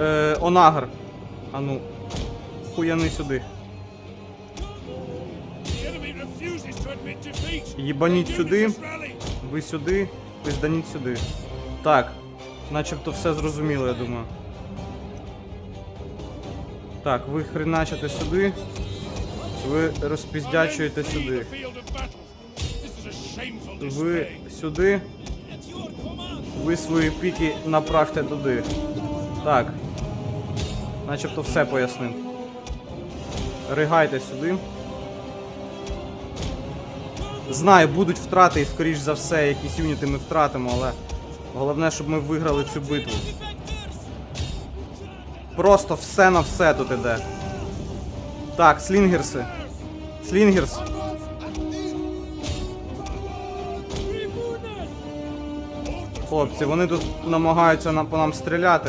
Е, Онагр. А ну. Хуяни сюди. Їбаніть сюди. Ви сюди, пизданіть сюди. Так. Начебто все зрозуміло, я думаю. Так, ви хреначите сюди. Ви розпіздячуєте сюди. Ви сюди. Ви свої піки направте туди. Так. Начебто все пояснив. Ригайте сюди. Знаю, будуть втрати і скоріш за все, якісь юніти ми втратимо, але головне, щоб ми виграли цю битву. Просто все на все тут іде. Так, слінгерси. Слінгерс. Хлопці, вони тут намагаються по нам стріляти.